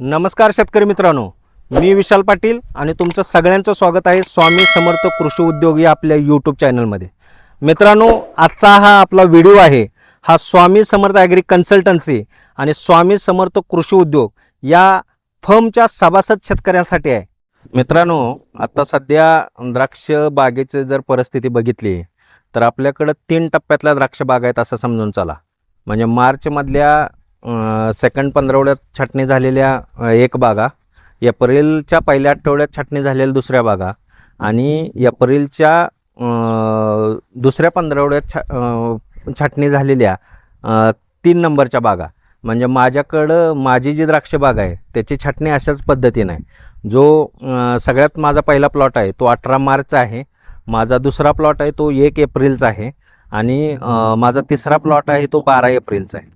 नमस्कार शेतकरी मित्रांनो. मी विशाल पाटील आणि तुमचं सगळ्यांचं स्वागत आहे स्वामी समर्थ कृषी उद्योग या आपल्या यूट्यूब चॅनलमध्ये मित्रांनो आजचा हा आपला व्हिडिओ आहे हा स्वामी समर्थ ॲग्री कन्सल्टन्सी आणि स्वामी समर्थ कृषी उद्योग या फर्मच्या सभासद शेतकऱ्यांसाठी आहे. मित्रांनो आता सध्या द्राक्ष बागेची जर परिस्थिती बघितली तर आपल्याकडं तीन टप्प्यातल्या द्राक्ष बाग आहेत असं समजून चला. म्हणजे मार्चमधल्या सेकंड पंधरवड्यात छाटणी झालेल्या एक बागा एप्रिलच्या पहिल्या आठवड्यात छाटणी झालेल्या दुसऱ्या बागा आणि एप्रिलच्या दुसऱ्या पंधरवड्यात छा छाटणी झालेल्या तीन नंबरच्या बागा. म्हणजे माझ्याकडं माझी जी द्राक्ष बाग आहे त्याची छाटणी अशाच पद्धतीने आहे. जो सगळ्यात माझा पहिला प्लॉट आहे तो अठरा मार्चचा आहे. माझा दुसरा प्लॉट आहे तो एक एप्रिलचा आहे. आणि माझा तिसरा प्लॉट आहे तो बारा एप्रिलचा आहे.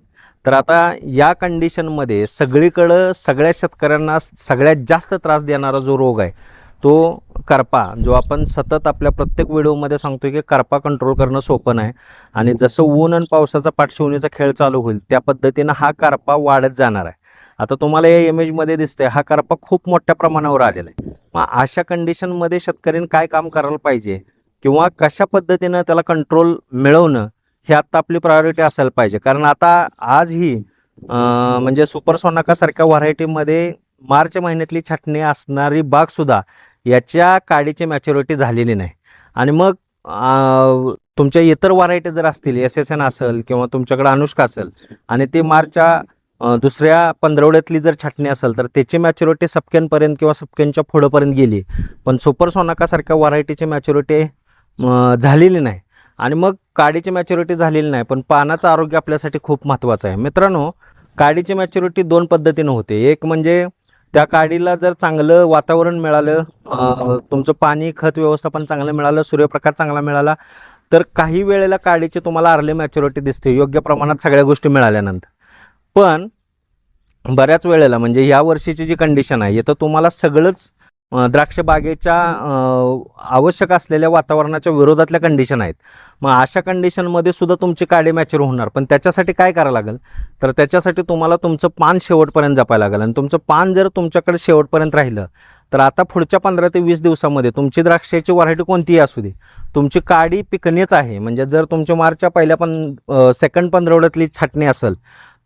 तर आता या कंडिशनमध्ये सगळीकडं सगळ्या शेतकऱ्यांना सगळ्यात जास्त त्रास देणारा जो रोग आहे तो करपा जो आपण सतत आपल्या प्रत्येक व्हिडिओमध्ये सांगतो की करपा कंट्रोल करणं सोपं नाही. आणि जसं ऊन आणि पावसाचा पाठशिवणीचा खेळ चालू होईल त्या पद्धतीनं हा करपा वाढत जाणार आहे. आता तुम्हाला या इमेजमध्ये दिसतंय हा करपा खूप मोठ्या प्रमाणावर आलेला आहे. मग अशा कंडिशनमध्ये शेतकऱ्यांनी काय काम करायला पाहिजे? किंवा कशा पद्धतीनं त्याला कंट्रोल मिळवणं? हे आत्ता आपली प्रायोरिटी असायला पाहिजे. कारण आता आज ही म्हणजे सुपर सोनाकासारख्या व्हरायटीमध्ये मार्च महिन्यातली छाटणी असणारी बागसुद्धा याच्या काडीची मॅच्युरिटी झालेली नाही. आणि मग तुमच्या इतर व्हरायटी जर असतील एस एस एन असेल किंवा तुमच्याकडे अनुष्का असेल आणि ते मार्चच्या दुसऱ्या पंधरवड्यातली जर छाटणी असेल तर त्याची मॅच्युरिटी सपक्यांपर्यंत किंवा सपक्यांच्या पुढंपर्यंत गेली. पण सुपर सोनाकासारख्या व्हरायटीची मॅच्युरिटी झालेली नाही. आणि मग काडीची मॅच्युरिटी झालेली नाही पण पानाचं आरोग्य आपल्यासाठी खूप महत्त्वाचं आहे. मित्रांनो काडीची मॅच्युरिटी दोन पद्धतीनं होते. एक म्हणजे त्या काडीला जर चांगलं वातावरण मिळालं तुमचं पाणी खत व्यवस्थापन चांगलं मिळालं सूर्यप्रकाश चांगला मिळाला तर काही वेळेला काडीची तुम्हाला अर्ली मॅच्युरिटी दिसते. योग्य प्रमाणात सगळ्या गोष्टी मिळाल्यानंतर. पण बऱ्याच वेळेला म्हणजे या वर्षीची जी कंडिशन आहे तर तुम्हाला सगळंच द्राक्ष बागेच्या आवश्यक असलेल्या वातावरणाच्या विरोधातल्या कंडिशन आहेत. मग अशा कंडिशनमध्ये सुद्धा तुमची काडी मॅच्युअर होणार. पण त्याच्यासाठी काय करावं लागेल? तर त्याच्यासाठी तुम्हाला तुमचं पान शेवटपर्यंत जपायला लागेल. आणि तुमचं पान जर तुमच्याकडे शेवटपर्यंत राहिलं तर आता पुढच्या पंधरा ते वीस दिवसामध्ये तुमची द्राक्षाची व्हरायटी कोणतीही असू दे. तुमची काडी पिकणेच आहे. म्हणजे जर तुमच्या मार्चच्या पहिल्या पण सेकंड पंधरवड्यातली छाटणी असेल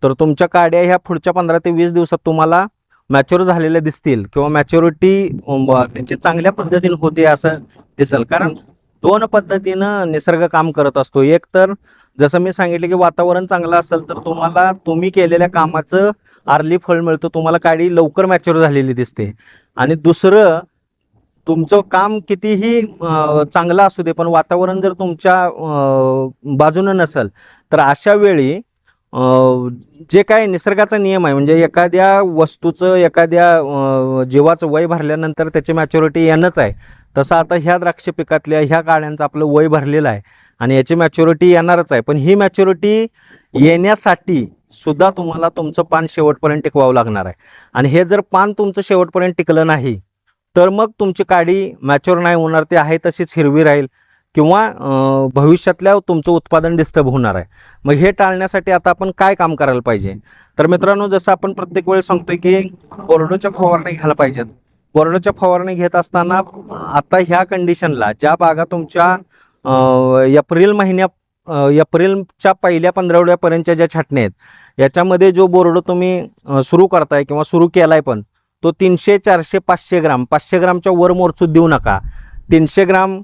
तर तुमच्या काड्या ह्या पुढच्या पंधरा ते वीस दिवसात तुम्हाला मॅच्युअर झालेल्या दिसतील किंवा मॅच्युरिटी त्यांची चांगल्या पद्धतीने होते असं दिसेल. कारण दोन पद्धतीनं निसर्ग काम करत असतो. एक तर जसं मी सांगितलं की वातावरण चांगलं असेल तर तुम्हाला तुम्ही केलेल्या कामाचं आर्ली फळ मिळतं तुम्हाला काळी लवकर मॅच्युअर झालेली दिसते. आणि दुसरं तुमचं काम कितीही चांगलं असू दे पण वातावरण जर तुमच्या बाजूनं नसेल तर अशा वेळी जे काय निसर्गाचा नियम आहे म्हणजे एखाद्या वस्तूचं एखाद्या जीवाचं वय भरल्यानंतर त्याची मॅच्युरिटी येणंच आहे. तसं आता ह्या द्राक्ष पिकातल्या ह्या गाड्यांचं आपलं वय भरलेलं आहे आणि याची मॅच्युरिटी येणारच आहे. पण ही मॅच्युरिटी येण्यासाठी सुद्धा तुम्हाला तुमचं पान शेवटपर्यंत टिकवावं लागणार आहे. आणि हे जर पान तुमचं शेवटपर्यंत टिकलं नाही तर मग तुमची काडी मॅच्युअर नाही होणार ती आहे तशीच हिरवी राहील. किंवा भविष्यातल्या तुमचं उत्पादन डिस्टर्ब होणार आहे. मग हे टाळण्यासाठी आता आपण काय काम करायला पाहिजे? तर मित्रांनो जसं आपण प्रत्येक वेळेस सांगतोय की बोर्डोच्या फवारणी घ्यायला पाहिजेत. बोर्डोच्या फवारणी घेत असताना आता ह्या कंडिशनला ज्या बागा तुमच्या एप्रिल महिन्या एप्रिलच्या पहिल्या पंधरावड्यापर्यंतच्या ज्या छाटण्या आहेत याच्यामध्ये जो बोर्डो तुम्ही सुरू करताय किंवा सुरू केलाय पण तो तीनशे चारशे पाचशे ग्राम पाचशे ग्रामच्या वर मोरचूत देऊ नका. तीनशे ग्राम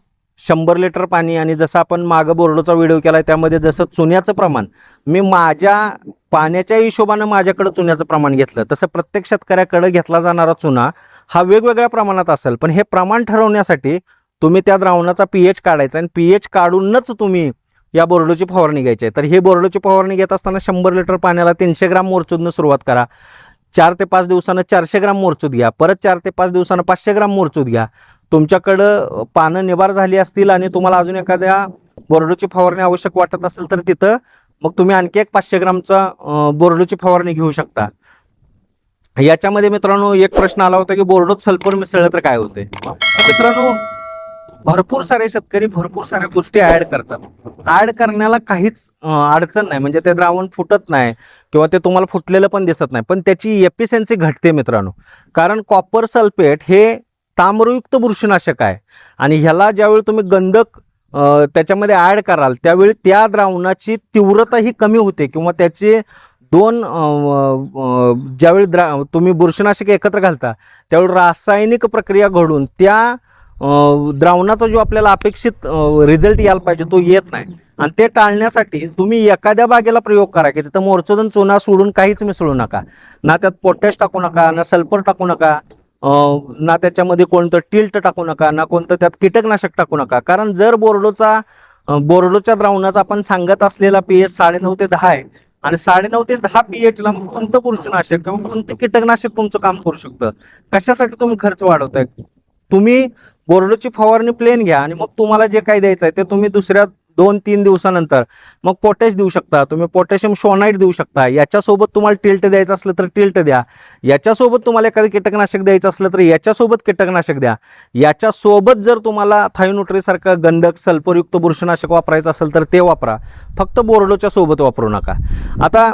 शंभर लिटर पाणी आणि जसं आपण मागं बोर्डोचा व्हिडिओ केला त्यामध्ये जसं चुन्याचं प्रमाण मी माझ्या पाण्याच्या हिशोबानं माझ्याकडं चुन्याचं प्रमाण घेतलं. तसं प्रत्येक शेतकऱ्याकडं घेतला जाणारा चुना हा वेगवेगळ्या प्रमाणात असेल. पण हे प्रमाण ठरवण्यासाठी तुम्ही त्या द्रावणाचा पी एच काढायचा आणि पी एच काढूनच तुम्ही या बोर्डोची फवारणी घ्यायची आहे. तर हे बोर्डोची फवारणी घेत असताना शंभर लिटर पाण्याला तीनशे ग्राम मोरचूदनं सुरुवात करा. चार ते पाच दिवसानं चारशे ग्राम मोरचूद घ्या. परत चार ते पाच दिवसानं पाचशे ग्राम मोरचूद घ्या. तुमच्याकडं पानं निवार झाली असतील आणि तुम्हाला अजून एखाद्या बोर्डोची फवारणी आवश्यक वाटत असेल तर तिथं मग तुम्ही आणखी एक पाचशे ग्रामचा बोरडूची बोर्डोची फवारणी घेऊ शकता. याच्यामध्ये मित्रांनो एक प्रश्न आला होता की बोर्डोत सल्फर मिसळलं तर काय होते मित्रांनो भरपूर सारे शेतकरी भरपूर साऱ्या गोष्टी ऍड करतात. ऍड करण्याला काहीच अडचण नाही. म्हणजे ते द्रावण फुटत नाही किंवा ते तुम्हाला फुटलेलं पण दिसत नाही. पण त्याची एपिसेन्सी घटते मित्रांनो. कारण कॉपर सल्फेट हे ताम्रयुक्त बुरशीनाशक आहे. आणि ह्याला ज्यावेळी तुम्ही गंधक त्याच्यामध्ये ॲड कराल त्यावेळी त्या द्रावणाची तीव्रता ही कमी होते किंवा त्याचे दोन ज्यावेळी द्रा तुम्ही बुरशीनाशक एकत्र घालता त्यावेळी रासायनिक प्रक्रिया घडून त्या द्रावणाचा जो आपल्याला अपेक्षित रिझल्ट यायला पाहिजे तो येत नाही. आणि ते टाळण्यासाठी तुम्ही एखाद्या बागेला प्रयोग करा की तिथं मोर्चोदन चुना सोडून काहीच मिसळू नका. ना त्यात पोटॅश टाकू नका ना सल्फर टाकू नका ना त्याच्यामध्ये कोणतं टिल्ट टाकू नका ना कोणतं त्यात कीटकनाशक टाकू नका. कारण जर बोर्डोचा बोर्डोच्या द्रावणाचा आपण सांगत असलेला पी एच साडेनऊ ते दहा आहे. आणि साडेनऊ ते दहा पीएच ला मग कोणतं पुरुषनाशक किंवा कोणतं कीटकनाशक तुमचं काम करू शकतं? कशासाठी तुम्ही खर्च वाढवताय? तुम्ही बोर्डोची फवारणी प्लेन घ्या आणि मग तुम्हाला जे काही द्यायचं आहे ते तुम्ही दुसऱ्या दोन तीन दिवसानंतर मग पोटॅश देऊ शकता. तुम्ही पोटॅशियम शोनाईट देऊ शकता. याच्यासोबत तुम्हाला टिल्ट द्यायचं असलं तर टिल्ट द्या. याच्यासोबत तुम्हाला एखादं कीटकनाशक द्यायचं असलं तर याच्यासोबत कीटकनाशक द्या. याच्यासोबत जर तुम्हाला थायोन्युट्रीसारखं गंधक सल्फरयुक्त बुरशीनाशक वापरायचं असेल तर ते वापरा. फक्त बोर्डोच्या सोबत वापरू नका. आता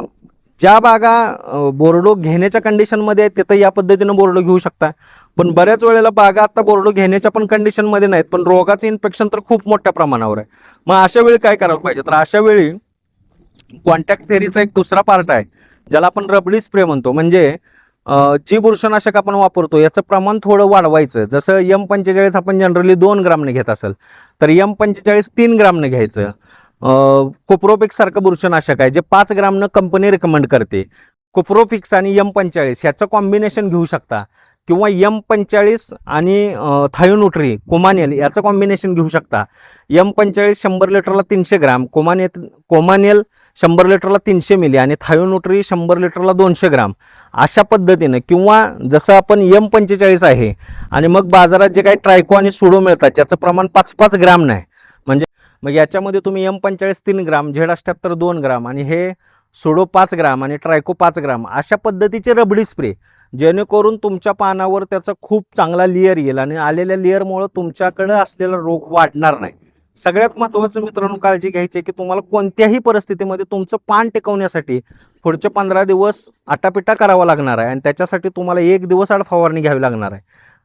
ज्या बागा बोर्डो घेण्याच्या कंडिशनमध्ये आहेत तिथं या पद्धतीनं बोर्डो घेऊ शकता. पण बऱ्याच वेळेला बागा आता बोर्डो घेण्याच्या पण कंडिशनमध्ये नाहीत पण रोगाचं इन्फेक्शन तर खूप मोठ्या प्रमाणावर आहे. मग अशा वेळी काय करायला पाहिजे? तर अशा वेळी कॉन्टॅक्ट थेरीचा एक दुसरा पार्ट आहे ज्याला आपण रबडी स्प्रे म्हणतो. म्हणजे जी बुरशनाशक आपण वापरतो याचं प्रमाण थोडं वाढवायचं. जसं यम पंचेचाळीस आपण जनरली दोन ग्रामने घेत असेल तर यम पंचेचाळीस तीन ग्रामने घ्यायचं. कोप्रोपिक सारखं बुरशनाशक आहे जे पाच ग्रामनं कंपनी रिकमेंड करते. कोप्रोफिक्स आणि यम पंचेचाळीस ह्याचं कॉम्बिनेशन घेऊ शकता. किंवा यम पंचेचाळीस आणि थायोनुट्री कोमानेल याचं कॉम्बिनेशन घेऊ शकता. यम पंचेचाळीस शंभर लिटरला तीनशे ग्राम कोमाने कोमानेल शंभर लिटरला तीनशे मिली आणि थायोनुट्री शंभर लिटरला दोनशे ग्राम. अशा पद्धतीनं किंवा जसं आपण यम पंचेचाळीस आहे आणि मग बाजारात जे काही ट्रायको आणि सुडो मिळतात त्याचं प्रमाण पाच पाच ग्राम नाही. म्हणजे मग याच्यामध्ये तुम्ही यम पंचेचाळीस तीन ग्राम झेड अष्ट्याहत्तर दोन ग्राम आणि हे सोडो पाच ग्राम आणि ट्रायको पाच ग्राम अशा पद्धतीचे रबडी स्प्रे जेणेकरून तुमच्या पानावर त्याचा खूप चांगला लेअर येईल आणि आलेल्या लेअरमुळं तुमच्याकडं असलेला रोग वाढणार नाही. सगळ्यात महत्त्वाचं मित्रांनो काळजी घ्यायची आहे की तुम्हाला कोणत्याही परिस्थितीमध्ये तुमचं पान टिकवण्यासाठी पुढचे पंधरा दिवस आटापिटा करावा लागणार आहे आणि त्याच्यासाठी तुम्हाला एक दिवस आड फवारणी घ्यावी लागणार आहे.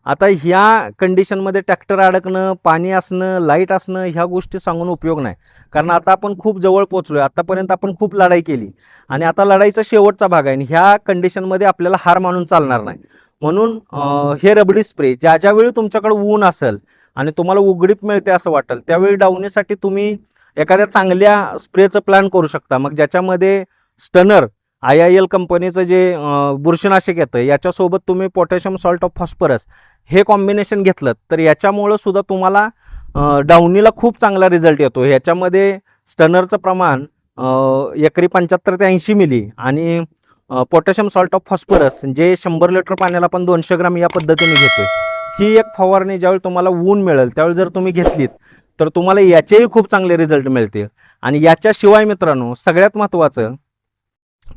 आता ह्या कंडिशनमध्ये ट्रॅक्टर अडकणं पाणी असणं लाइट असणं ह्या गोष्टी सांगून उपयोग नाही. कारण आता आपण खूप जवळ पोहोचलोय. आतापर्यंत आपण खूप लढाई केली. आणि आता लढाईचा शेवटचा भाग आहे. आणि ह्या कंडिशनमध्ये आपल्याला हार मानून चालणार नाही. म्हणून हे रबडी स्प्रे ज्या ज्या वेळी तुमच्याकडे ऊन असेल आणि तुम्हाला उघडीप मिळते असं वाटेल त्यावेळी डावणीसाठी तुम्ही एखाद्या चांगल्या स्प्रेचं प्लॅन करू शकता. मग ज्याच्यामध्ये स्टनर आय आय एल कंपनीचं जे बुरशीनाशक येतं याच्यासोबत तुम्ही पोटॅशियम सॉल्ट ऑफ फॉस्फरस हे कॉम्बिनेशन घेतलं तर याच्यामुळं सुद्धा तुम्हाला अं, खूप चांगला रिझल्ट येतो. ह्याच्यामध्ये स्टनरचं प्रमाण एकरी पंच्याहत्तर ते ऐंशी मिली आणि पोटॅशियम सॉल्ट ऑफ फॉस्फरस जे शंभर लिटर पाण्याला आपण दोनशे ग्राम या पद्धतीने घेतोय. ही एक फवारणी ज्यावेळी तुम्हाला ऊन मिळेल त्यावेळी जर तुम्ही घेतलीत तर तुम्हाला याचेही खूप चांगले रिझल्ट मिळतील. आणि याच्याशिवाय मित्रांनो सगळ्यात महत्त्वाचं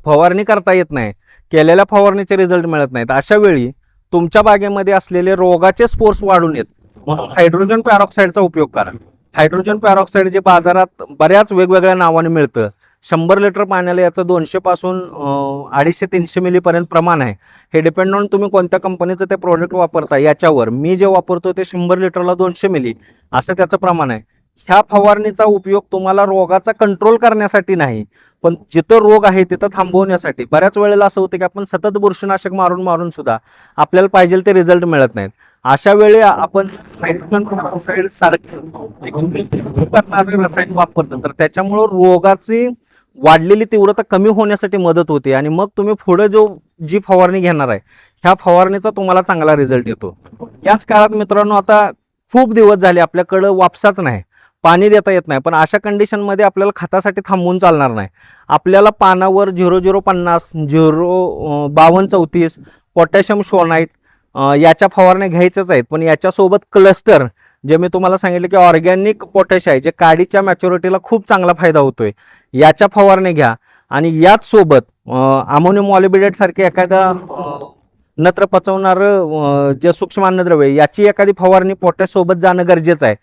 फवारणी करता येत नाही केलेल्या फवारणीचे रिझल्ट मिळत नाहीत. अशा वेळी तुमच्या बागेमध्ये असलेले रोगाचे स्पोर्स वाढून येत. म्हणून हायड्रोजन पॅरॉक्साईडचा उपयोग करा. हायड्रोजन पॅरॉक्साईड जे बाजारात बऱ्याच वेगवेगळ्या नावाने मिळतं. शंभर लिटर पाण्याला याचं दोनशे पासून अडीचशे तीनशे मिलीपर्यंत प्रमाण आहे. हे डिपेंड ऑन तुम्ही कोणत्या कंपनीचं ते प्रोडक्ट वापरता. याच्यावर मी जे वापरतो ते शंभर लिटरला दोनशे मिली असं त्याचं प्रमाण आहे. ह्या फवारणीचा उपयोग तुम्हाला रोगाचा कंट्रोल करण्यासाठी नाही. पण जिथं रोग आहे तिथं थांबवण्यासाठी. बऱ्याच वेळेला असं होतं की आपण सतत बुरशीनाशक मारून मारून सुद्धा आपल्याला पाहिजे ते रिझल्ट मिळत नाहीत. अशा वेळी आपण करणारे रसायन वापरतो. तर त्याच्यामुळं रोगाची वाढलेली तीव्रता कमी होण्यासाठी मदत होते. आणि मग तुम्ही पुढे जो जी फवारणी घेणार आहे ह्या फवारणीचा तुम्हाला चांगला रिझल्ट येतो. याच काळात मित्रांनो आता खूप दिवस झाले आपल्याकडं वापसाच नाही. पाणी देता येत नाही. पण अशा कंडिशनमध्ये आपल्याला खतासाठी थांबवून चालणार नाही. आपल्याला पानावर झिरो झिरो पन्नास झिरो बावन्न चौतीस पोटॅशियम शोनाईट याच्या फवारण्या घ्यायच्याच आहेत. पण याच्यासोबत क्लस्टर जे मी तुम्हाला सांगितलं की ऑर्गॅनिक पोटॅश आहे जे काडीच्या मॅच्युरिटीला खूप चांगला फायदा होतोय याच्या फवारण्या घ्या. आणि याच सोबत अमोनियम ऑलिबिडेट सारखे एखादा नत्र पचवणारं जे सूक्ष्म अन्नद्रव्य याची एखादी फवारणी पोटॅश सोबत जाणं गरजेचं आहे.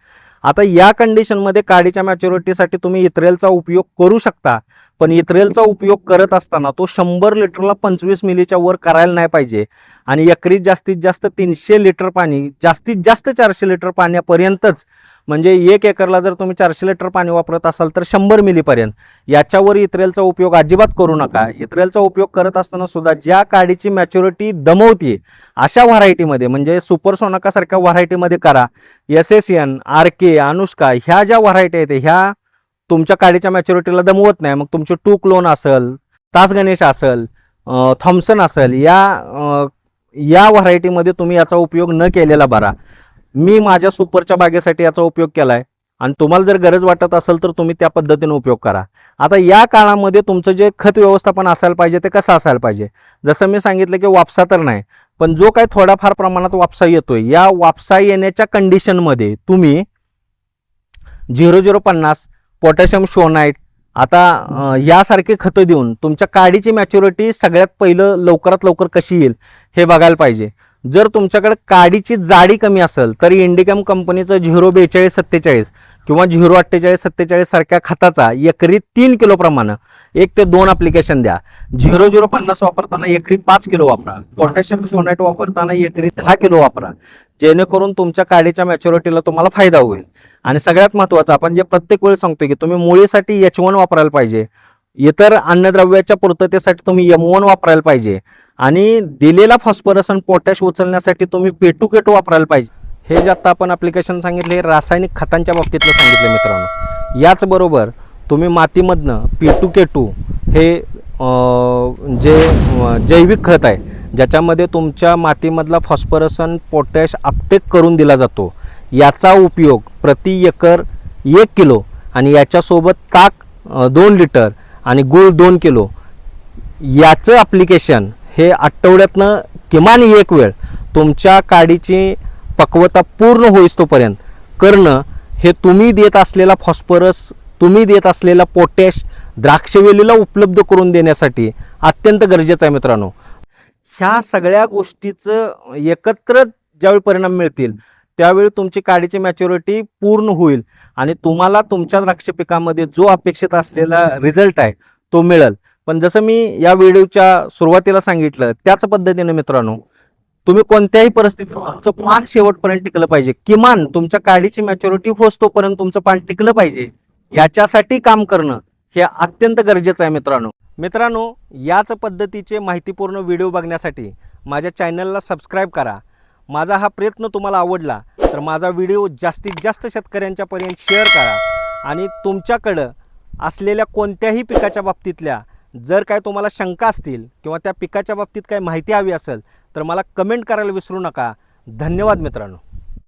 आता या कंडिशनमध्ये काडीच्या मॅच्युरिटीसाठी तुम्ही इथरेलचा उपयोग करू शकता. पण इथरेलचा उपयोग करत असताना तो शंभर लिटरला पंचवीस मिलीच्या वर करायला नाही पाहिजे. आणि एकरीत जास्तीत जास्त तीनशे लिटर पाणी जास्तीत जास्त चारशे लिटर पाण्यापर्यंतच म्हणजे एक एकरला जर तुम्ही चारशे लिटर पाणी वापरत असाल तर शंभर मिलीपर्यंत. याच्यावर इथरेलचा उपयोग अजिबात करू नका. इथरेलचा उपयोग करत असताना सुद्धा ज्या काडीची मॅच्युरिटी दमवते अशा व्हरायटीमध्ये म्हणजे सुपर सोनाकासारख्या व्हरायटीमध्ये करा. S S N R K Anushka ह्या ज्या व्हरायटी आहेत ह्या तुमच्या काडीच्या मॅच्युरिटीला दमवत नाही. मग तुमचे टू क्लोन असेल तास गणेश असेल थॉम्सन असेल या या व्हरायटीमध्ये तुम्ही याचा उपयोग न केलेला बरा. मी माझ्या सुपरच्या बागेसाठी याचा उपयोग केला आहे आणि तुम्हाला जर गरज वाटत असेल तर तुम्ही त्या पद्धतीने उपयोग करा. आता या काळामध्ये तुमचं जे खत व्यवस्थापन असायला पाहिजे ते कसं असायला पाहिजे? जसं मी सांगितलं की वापसा तर नाही पण जो काही थोड्याफार प्रमाणात वापसा येतोय या वापसा येण्याच्या कंडिशनमध्ये तुम्ही झिरो झिरो पन्नास पोटॅशियम शोनाईट आता यासारखे खतं देऊन तुमच्या काडीची मॅच्युरिटी सगळ्यात पहिलं लवकरात लवकर कशी येईल हे बघायला पाहिजे. जर तुमच्याकडे काडीची जाडी कमी असेल तर इंडिकॅम कंपनीचं झिरो बेचाळीस सत्तेचाळीस किंवा झिरो अठ्ठेचाळीस सत्तेचाळीस सारख्या खताचा एकरी तीन किलो प्रमाणे एक ते दोन अप्लिकेशन द्या. झिरो झिरो पन्नास वापरताना एकरी पाच किलो वापरा. पोटॅशियम सोनाईट वापरताना एकरी दहा किलो वापरा. जेणेकरून तुमच्या काडीच्या मॅच्युरिटीला तुम्हाला फायदा होईल. आणि सगळ्यात महत्त्वाचं आपण जे प्रत्येक वेळी सांगतो की तुम्ही मुळीसाठी एच वन वापरायला पाहिजे. इतर अन्नद्रव्याच्या पूर्ततेसाठी तुम्ही एम वन वापरायला पाहिजे. आणि दिलेला फॉस्फरस आणि पोटॅश उचलण्यासाठी तुम्ही पेटू केटू वापरायला पाहिजे. हे जे आता आपण ॲप्लिकेशन सांगितले हे रासायनिक खतांच्या बाबतीतलं सांगितलं मित्रांनो. याचबरोबर तुम्ही मातीमधनं पेटू केटू हे जे जैविक खत आहे ज्याच्यामध्ये तुमच्या मातीमधला फॉस्फरस आणि पोटॅश अपटेक करून दिला जातो. याचा उपयोग प्रति एकर एक किलो आणि याच्यासोबत ताक दोन लिटर आणि गूळ दोन किलो. याचं ॲप्लिकेशन हे आठवड्यातनं किमान एक वेळ तुमच्या काडीची पक्वता पूर्ण होईस तोपर्यंत. करणं हे तुम्ही देत असलेला फॉस्फरस तुम्ही देत असलेला पोटॅश द्राक्षवेलीला उपलब्ध करून देण्यासाठी अत्यंत गरजेचं आहे मित्रांनो. ह्या सगळ्या गोष्टीचं एकत्र ज्यावेळी परिणाम मिळतील त्यावेळी तुमची काडीची मॅच्युरिटी पूर्ण होईल आणि तुम्हाला तुमच्या द्राक्ष पिकामध्ये जो अपेक्षित असलेला रिझल्ट आहे तो मिळेल. पण जसं मी या व्हिडिओच्या सुरुवातीला सांगितलं त्याच पद्धतीने मित्रांनो तुम्ही कोणत्याही परिस्थितीत तुमचं पान शेवटपर्यंत टिकलं पाहिजे. किमान तुमच्या काडीची मॅच्युरिटी होस तोपर्यंत तुमचं पान टिकलं पाहिजे. याच्यासाठी काम करणं हे अत्यंत गरजेचं आहे मित्रांनो. मित्रांनो याच पद्धतीचे माहितीपूर्ण व्हिडिओ बघण्यासाठी माझ्या चॅनलला सबस्क्राईब करा. माझा हा प्रयत्न तुम्हाला आवडला तर माझा व्हिडिओ जास्तीत जास्त शेतकऱ्यांच्यापर्यंत शेअर करा आणि तुमच्याकडं असलेल्या कोणत्याही पिकाच्या बाबतीतल्या जर काय तुम्हाला शंका असतील किंवा त्या पिकाच्या बाबतीत काही माहिती हवी असेल तर मला कमेंट करायला विसरू नका. धन्यवाद मित्रांनो.